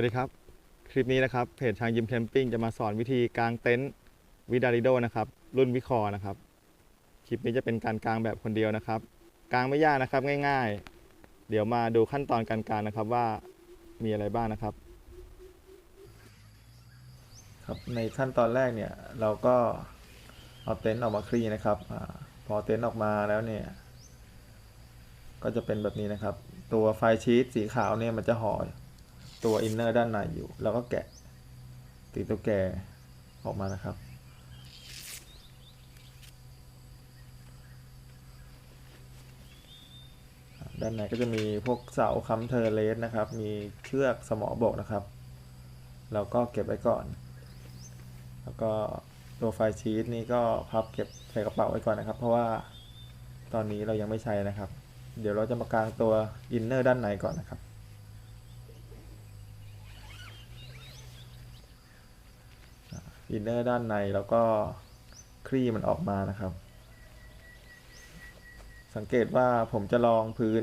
วัสดีครับ คลิปนี้นะครับเพจทางยิมแคมปิ้งจะมาสอนวิธีกางเต็นท์วิดาริโดนะครับ รุ่นวิคอนะครับ คลิปนี้จะเป็นการกางแบบคนเดียวนะครับ กางไม่ยากนะครับง่าย ๆ เดี๋ยวมาดูขั้นตอนการกางนะครับว่ามีอะไรบ้างนะครับ ครับในขั้นตอนแรกเนี่ยเราก็เอาเต็นท์ออกมาคลี่นะครับอพอเต็นท์ออกมาแล้วเนี่ย ก็จะเป็นแบบนี้นะครับ ตัวไฟชีตสีขาวเนี่ยมันจะห่อ ตัวอินเนอร์ด้านในอยู่ แล้วก็แกะตีตัวแกออกมานะครับ ด้านในก็จะมีพวกเสาค้ำเทอร์เลสนะครับ มีเชือกสมอบกนะครับ เราก็เก็บไว้ก่อน แล้วก็ตัวไฟชีตนี่ก็พับเก็บใส่กระเป๋าไว้ก่อนนะครับ เพราะว่าตอนนี้เรายังไม่ใช้นะครับ เดี๋ยวเราจะมากางตัวอินเนอร์ด้านในก่อนนะครับ อินเนอร์ด้านในแล้วก็คลี่มันออกมานะครับ สังเกตว่าผมจะลองพื้น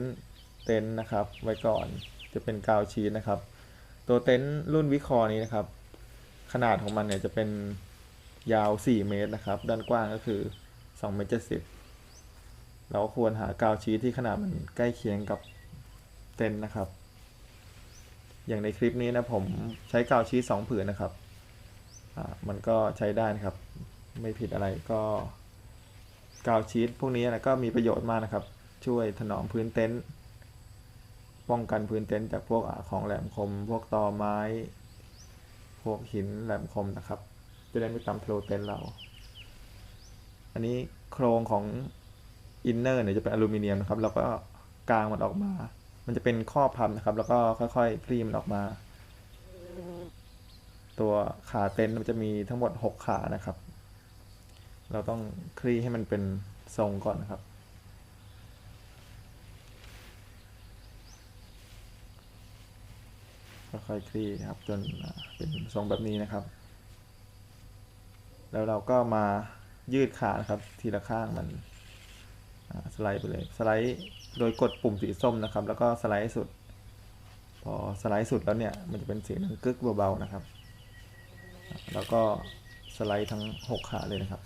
เต็นท์นะครับ ไว้ก่อนจะเป็นกาวชีสนะครับ ตัวเต็นท์รุ่นวิคอนี้นะครับ ขนาดของมันเนี่ยจะเป็นยาว 4 เมตรนะครับ ด้านกว้างก็คือ2เมตร70เราควรหากาวชีสที่ขนาดมันใกล้เคียงกับเต็นท์นะครับ อย่างในคลิปนี้นะผมใช้กาวชีส2ผืนนะครับ มันก็ใช้ได้นะครับ ไม่ผิดอะไรก็กาวชีสพวกนี้นะก็มีประโยชน์มากนะครับ ช่วยถนอมพื้นเต็นท์ป้องกันพื้นเต็นท์จากพวกอของแหลมคม พวกตอไม้ พวกหินแหลมคมนะครับ จะได้ไม่ตำโคลเต็นท์เรา อันนี้โครงของอินเนอร์เนี่ยจะเป็นอลูมิเนียมนะครับ แล้วก็กางมันออกมา มันจะเป็นข้อพับนะครับ แล้วก็ค่อยๆคลี่มันออกมา ตัวขาเต็นท์มันจะมีทั้งหมด 6 ขานะครับ เราต้องคลี่ให้มันเป็นทรงก่อนนะครับ ค่อยๆคลี่ครับจนเป็นทรงแบบนี้นะครับ แล้วเราก็มายืดขานะครับทีละข้างมันสไลด์ไปเลยสไลด์โดยกดปุ่มสีส้มนะครับ แล้วก็สไลด์สุด พอสไลด์สุดแล้วเนี่ยมันจะเป็นเสียงดังกึกเบาๆนะครับ แล้วก็สไลด์ทั้ง 6 ขาเลยนะครับ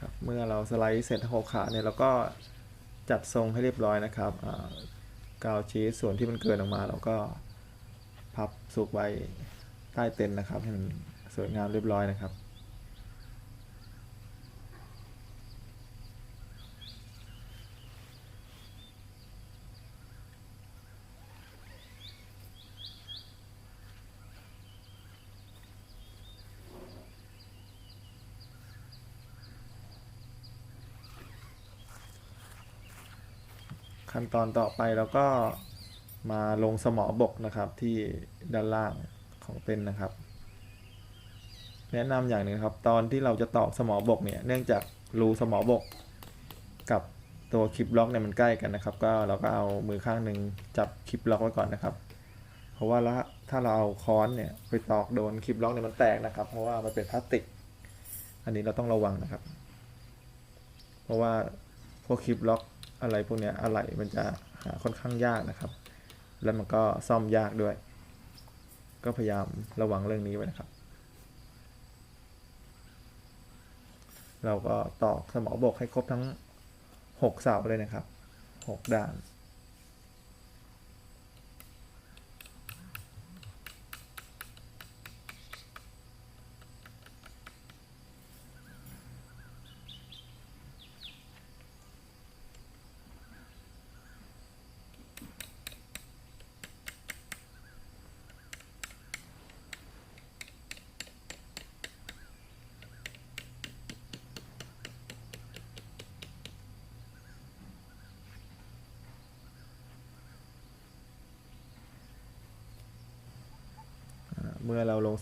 ครับเมื่อเราสไลด์เสร็จหกขาเนี่ยเราก็จัดทรงให้เรียบร้อยนะครับกาวชีสส่วนที่มันเกินออกมา เราก็พับซุกไว้ใต้เต็นท์นะครับให้มันสวยงามเรียบร้อยนะครับ ตอนต่อไปเราก็มาลงสมอบกนะครับที่ด้านล่างของเต็นนะครับ แนะนำอย่างหนึ่งครับ ตอนที่เราจะตอกสมอบกเนี่ยเนื่องจากรูสมอบก กับตัวคลิปล็อกเนี่ยมันใกล้กันนะครับ ก็เราก็เอามือข้างหนึ่งจับคลิปล็อกไว้ก่อนนะครับ เพราะว่าแล้วถ้าเราเอาค้อนเนี่ยไปตอกโดนคลิปล็อกเนี่ยมันแตกนะครับ เพราะว่ามันเป็นพลาสติก อันนี้เราต้องระวังนะครับ เพราะว่าพวกคลิปล็อก อะไรพวกนี้อะไรมันจะหาค่อนข้างยากนะครับ แล้วมันก็ซ่อมยากด้วย ก็พยายามระวังเรื่องนี้ไว้นะครับ เราก็ตอกสมอบกให้ครบทั้งหกเสาเลยนะครับหกด้าน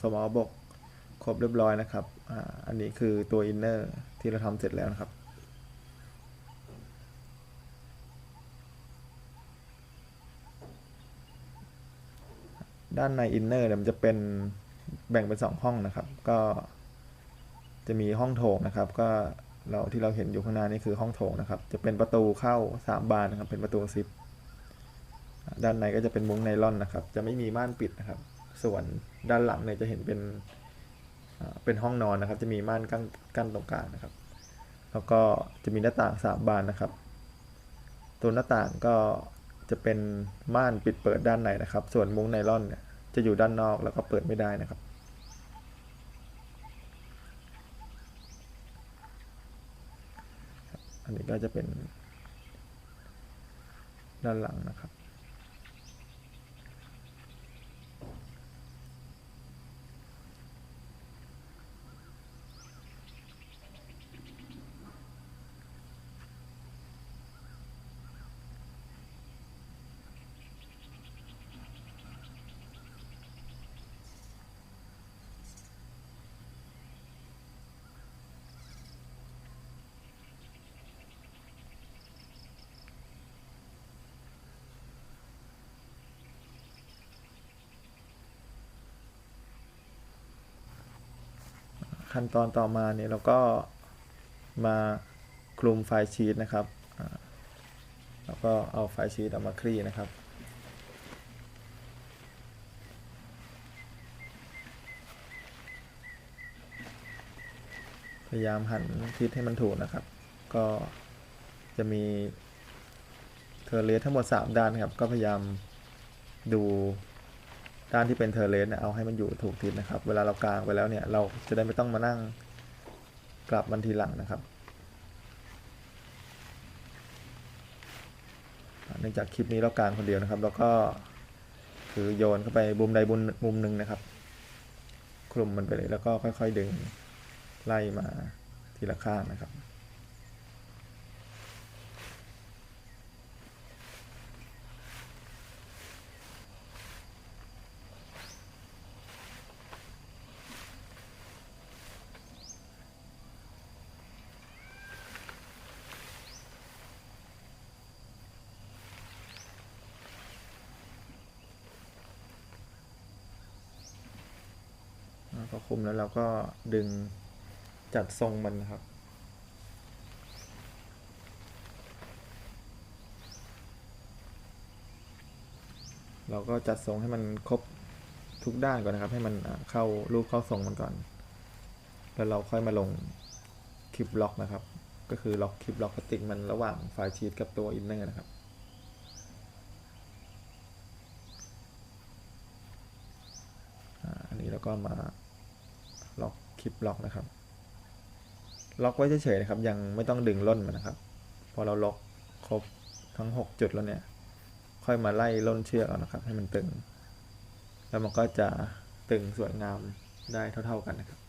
สมอบกครบเรียบร้อยนะครับอ่าอันนี้คือตัวอินเนอร์ที่เราทำเสร็จแล้วนะครับ ด้านในอินเนอร์เนี่ยมันจะเป็นแบ่งเป็นสองห้องนะครับ ก็จะมีห้องโถงนะครับ ก็เราที่เราเห็นอยู่ข้างหน้านี่คือห้องโถงนะครับ จะเป็นประตูเข้าสามบานนะครับ เป็นประตูซิป ด้านในก็จะเป็นมุ้งไนลอนนะครับ จะไม่มีม่านปิดนะครับ ส่วนด้านหลังเนี่ยจะเห็นเป็นเป็นห้องนอนนะครับ จะมีม่านกั้นกั้นตรงกลางนะครับ แล้วก็จะมีหน้าต่างสามบานนะครับ ตัวหน้าต่างก็จะเป็นม่านปิดเปิดด้านในนะครับ ส่วนมุ้งไนลอนเนี่ยจะอยู่ด้านนอกแล้วก็เปิดไม่ได้นะครับ อันนี้ก็จะเป็นด้านหลังนะครับ ขั้นตอนต่อมาเนี่ยเราก็มาคลุมไฟล์ชีตนะครับแล้วก็เอาไฟล์ชีตออกมาคลี่นะครับพยายามหันทิศให้มันถูกนะครับ ก็จะมีเทอร์เลสทั้งหมด 3 ด้านครับ ก็พยายามดู ด้านที่เป็นเทอร์เลสเนี่ยเอาให้มันอยู่ถูกทิศนะครับ เวลาเรากางไปแล้วเนี่ยเราจะได้ไม่ต้องมานั่งกลับมันทีหลังนะครับเนื่องจากคลิปนี้เรากางคนเดียวนะครับ แล้วก็คือโยนเข้าไปมุมใดมุมมุมหนึ่งนะครับ คลุมมันไปเลยแล้วก็ค่อย ๆ ดึงไล่มาทีละข้างนะครับ พอคุมแล้วเราก็ดึงจัดทรงมันนะครับ เราก็จัดทรงให้มันครบทุกด้านก่อนนะครับ ให้มันเข้ารูปเข้าทรงมันก่อน แล้วเราค่อยมาลงคลิปล็อกนะครับ ก็คือล็อกคลิปล็อกพลาสติกมันระหว่างไฟล์ชีตกับตัวอินเนอร์นะครับอันนี้เราก็มา คลิปล็อกนะครับ ล็อกไว้เฉยๆนะครับ ยังไม่ต้องดึงล่นมันนะครับ พอเราล็อกครบทั้ง 6 จุดแล้วเนี่ย ค่อยมาไล่ล่นเชือกเอานะครับ ให้มันตึง แล้วมันก็จะตึงสวยงามได้เท่า ๆกันนะครับ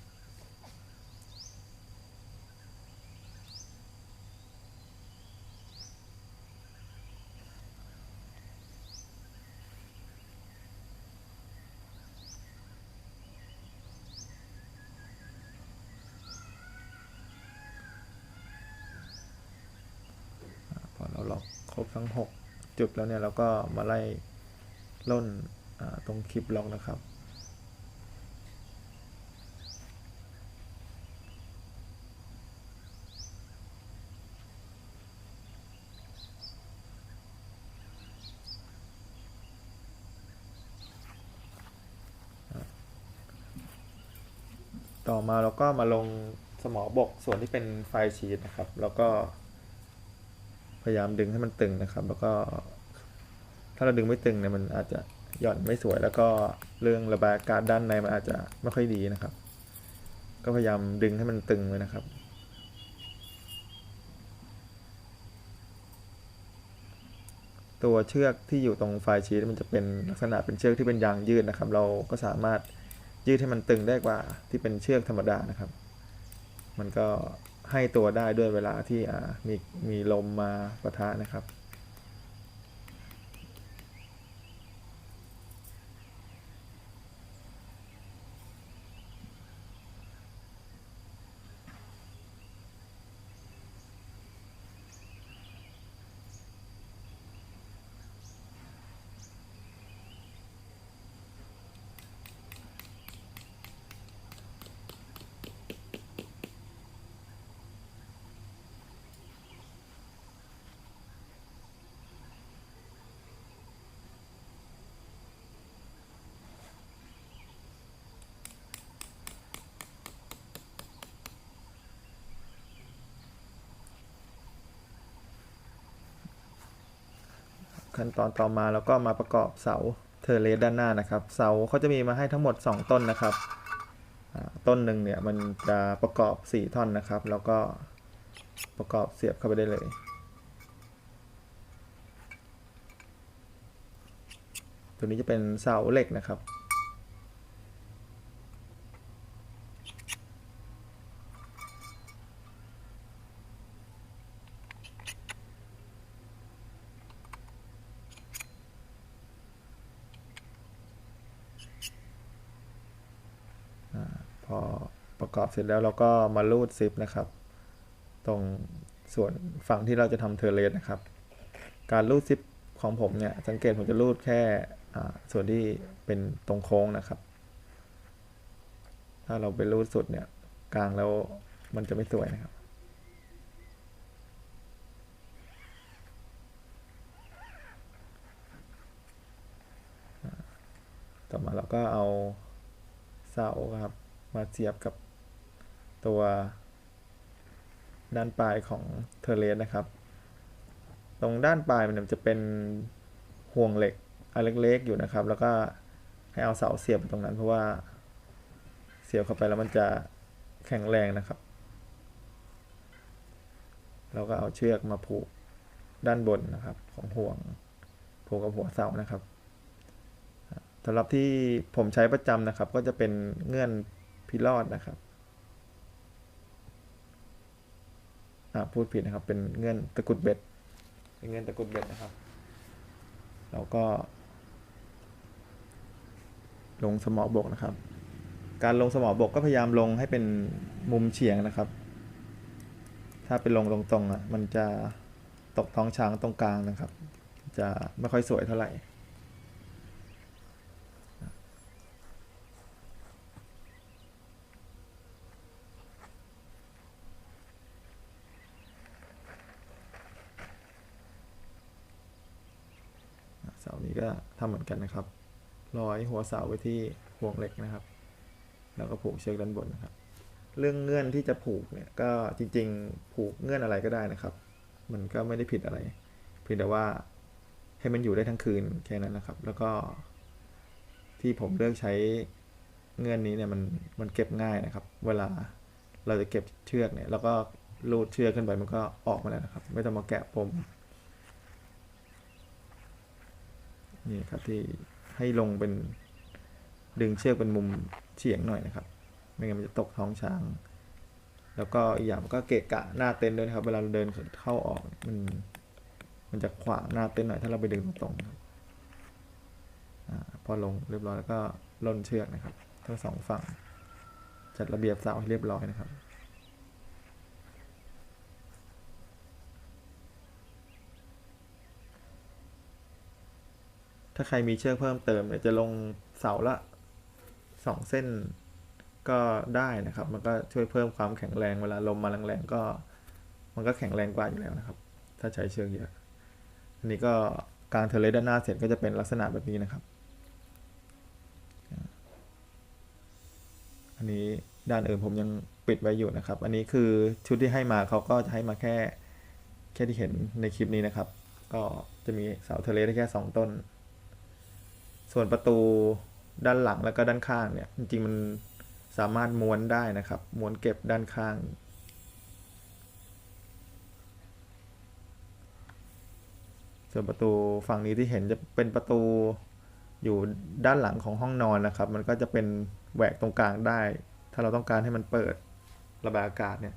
พอเราล็อกครบทั้ง 6 จุดแล้วเนี่ยเราก็มาไล่ล่นตรงคลิปล็อกนะครับต่อมาเราก็มาลงสมอบกส่วนที่เป็นไฟล์ชีตนะครับ แล้วก็ พยายามดึงให้มันตึงนะครับ แล้วก็ ถ้าเราดึงไม่ตึงเนี่ยมันอาจจะหย่อนไม่สวย แล้วก็เรื่องระบายอากาศด้านในมันอาจจะไม่ค่อยดีนะครับ ก็พยายามดึงให้มันตึงไว้นะครับตัวเชือกที่อยู่ตรงไฟชีตมันจะเป็นลักษณะเป็นเชือกที่เป็นยางยืดนะครับ เราก็สามารถยืดให้มันตึงได้กว่าที่เป็นเชือกธรรมดานะครับ มันก็ ให้ตัวได้ด้วยเวลาที่มีมีลมมาปะทะนะครับ ขั้นตอนต่อมาแล้วก็มาประกอบเสาเทอร์เลสด้านหน้านะครับ เสาเขาจะมีมาให้ทั้งหมด 2 ต้นนะครับต้นหนึ่งเนี่ยมันจะประกอบ 4 ท่อนนะครับ แล้วก็ประกอบเสียบเข้าไปได้เลยตัวนี้จะเป็นเสาเหล็กนะครับ พอประกอบ เสร็จแล้วเราก็มารูดซิปนะครับ ตรงส่วนฝั่งที่เราจะทำเทอร์เลสนะครับ การรูดซิปของผมเนี่ยสังเกตผมจะรูดแค่ส่วนที่เป็นตรงโค้งนะครับ ถ้าเราไปรูดสุดเนี่ยกลางแล้วมันจะไม่สวยนะครับต่อมาเราก็เอาเสาครับ มาเสียบกับ ตัวด้านปลายของเทเลสนะครับ ตรงด้านปลายมันจะเป็นห่วงเหล็กอันเล็กๆอยู่นะครับ แล้วก็ให้เอาเสาเสียบตรงนั้นเพราะว่าเสียบเข้าไปแล้วมันจะแข็งแรงนะครับ เราก็เอาเชือกมาผูกด้านบนนะครับ ของห่วงผูกกับหัวเสานะครับสำหรับที่ผมใช้ประจำนะครับ ก็จะเป็นเงื่อนพิรอดนะครับ อ่าพูดผิดนะครับ เป็นเงื่อนตะกรุดเบ็ด เป็นเงื่อนตะกรุดเบ็ดนะครับเราก็ ลงสมอบกนะครับ การลงสมอบกก็พยายามลงให้เป็นมุมเฉียงนะครับ ถ้าไปลงตรงๆอะมันจะตกท้องช้างตรงกลางนะครับ จะไม่ค่อยสวยเท่าไหร่ นี้ก็ทำเหมือนกันนะครับ ร้อยหัวเสาไว้ที่ห่วงเหล็กนะครับ แล้วก็ผูกเชือกด้านบนนะครับ เรื่องเงื่อนที่จะผูกเนี่ยก็จริงๆ ผูกเงื่อนอะไรก็ได้นะครับ มันก็ไม่ได้ผิดอะไร เพียงแต่ว่าให้มันอยู่ได้ทั้งคืนแค่นั้นนะครับ แล้วก็ที่ผมเลือกใช้เงื่อนนี้เนี่ยมันมันเก็บง่ายนะครับ เวลาเราจะเก็บเชือกเนี่ยแล้วก็ลูดเชือกขึ้นไปมันก็ออกมาแล้วนะครับ ไม่ต้องมาแกะปม นี่ครับที่ให้ลงเป็นดึงเชือกเป็นมุมเฉียงหน่อยนะครับ ไม่งั้นมันจะตกท้องช้าง แล้วก็อีกอย่างก็เกะกะหน้าเต็นท์ด้วยนะครับ เวลาเราเดินเข้าออกมันมันจะขวางหน้าเต็นท์หน่อยถ้าเราไปดึงตรงๆครับอพอลงเรียบร้อยแล้วก็ล่นเชือกนะครับ ทั้งสองฝั่งจัดระเบียบเสาให้เรียบร้อยนะครับ ถ้าใครมีเชือกเพิ่มเติมเนี่ยจะลงเสาละสองเส้นก็ได้นะครับ มันก็ช่วยเพิ่มความแข็งแรงเวลาลมมาแรงๆก็ มันก็แข็งแรงกว่าอยู่แล้วนะครับ ถ้าใช้เชือกเยอะอันนี้ก็กลางเทเลด้านหน้าเสร็จก็จะเป็นลักษณะแบบนี้นะครับ อันนี้ด้านอื่นผมยังปิดไว้อยู่นะครับ อันนี้คือชุดที่ให้มาเขาก็จะให้มาแค่แค่ที่เห็นในคลิปนี้นะครับ ก็จะมีเสาเทเลได้แค่สองต้น ส่วนประตูด้านหลังแล้วก็ด้านข้างเนี่ย จริงๆมันสามารถม้วนได้นะครับ ม้วนเก็บด้านข้าง ส่วนประตูฝั่งนี้ที่เห็นจะเป็นประตูอยู่ด้านหลังของห้องนอนนะครับ มันก็จะเป็นแหวกตรงกลางได้ ถ้าเราต้องการให้มันเปิดระบายอากาศเนี่ย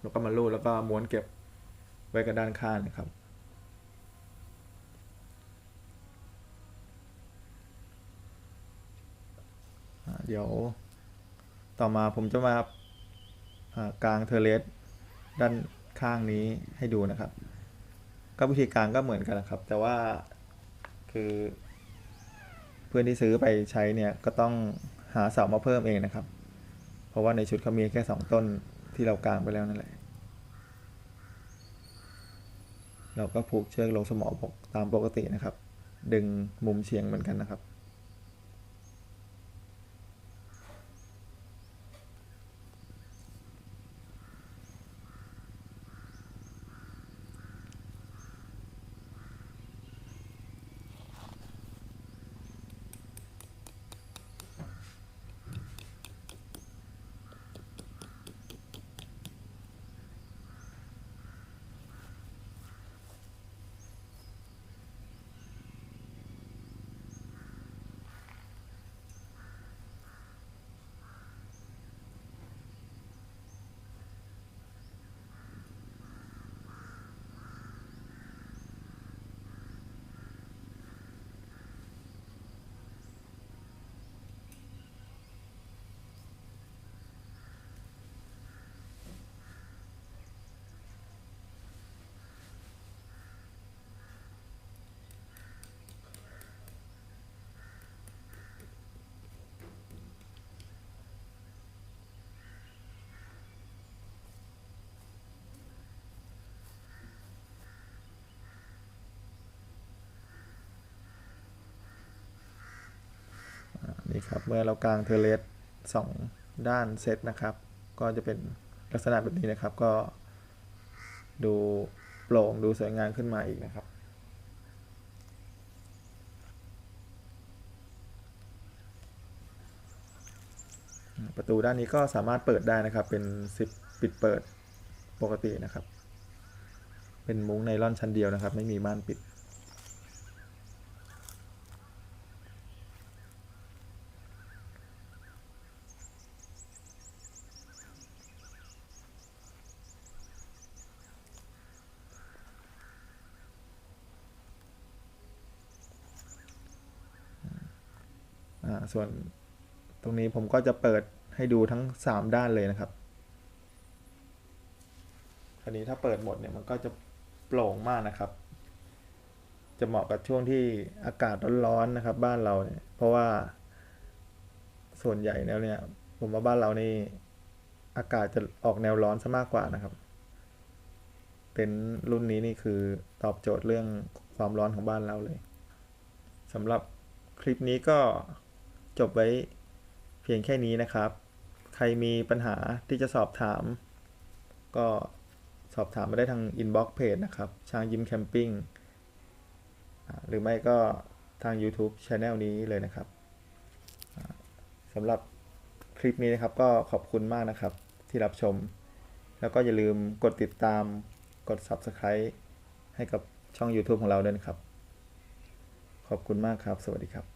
เราก็มาลูดแล้วก็ม้วนเก็บไว้กับด้านข้างนะครับ อ่าเดี๋ยว ต่อมาผมจะมาอ่ากางเทเลสด้านข้างนี้ให้ดูนะครับ ก็วิธีการก็เหมือนกันนะครับ แต่ว่าคือ เพื่อนที่ซื้อไปใช้เนี่ยก็ต้องหาเสามาเพิ่มเองนะครับ เพราะว่าในชุดเขามีแค่สองต้นที่เรากางไปแล้วนั่นแหละ เราก็ผูกเชือกลงสมอบกตามปกตินะครับ ดึงมุมเฉียงเหมือนกันนะครับ ครับ เมื่อเรากางเทเลสสองด้านเซตนะครับ ก็จะเป็นลักษณะแบบนี้นะครับ ก็ดูโปร่งดูสวยงามขึ้นมาอีกนะครับประตูด้านนี้ก็สามารถเปิดได้นะครับ เป็นซิปปิดเปิดปกตินะครับ เป็นมุ้งไนล่อนชั้นเดียวนะครับ ไม่มีม่านปิด ส่วนตรงนี้ผมก็จะเปิดให้ดูทั้ง 3 ด้านเลยนะครับคราวนี้ถ้าเปิดหมดเนี่ยมันก็จะโปร่งมากนะครับ จะเหมาะกับช่วงที่อากาศร้อนๆนะครับ บ้านเราเนี่ย เพราะว่า ส่วนใหญ่แล้วเนี่ย ผมว่าบ้านเรานี่อากาศจะออกแนวร้อนซะมากกว่านะครับเป็นรุ่นนี้นี่คือตอบโจทย์เรื่องความร้อนของบ้านเราเลยสำหรับคลิปนี้ก็ จบไว้เพียงแค่นี้นะครับ ใครมีปัญหาที่จะสอบถาม ก็สอบถามมาได้ทางอินบ็อกซ์เพจนะครับ ช้างยิมแคมปิ้งหรือไม่ก็ทาง YouTube Channel นี้เลยนะครับสำหรับคลิปนี้นะครับก็ขอบคุณมากนะครับที่รับชม แล้วก็อย่าลืมกดติดตามกด Subscribe ให้กับช่อง YouTube ของเราด้วยนะครับ ขอบคุณมากครับ สวัสดีครับ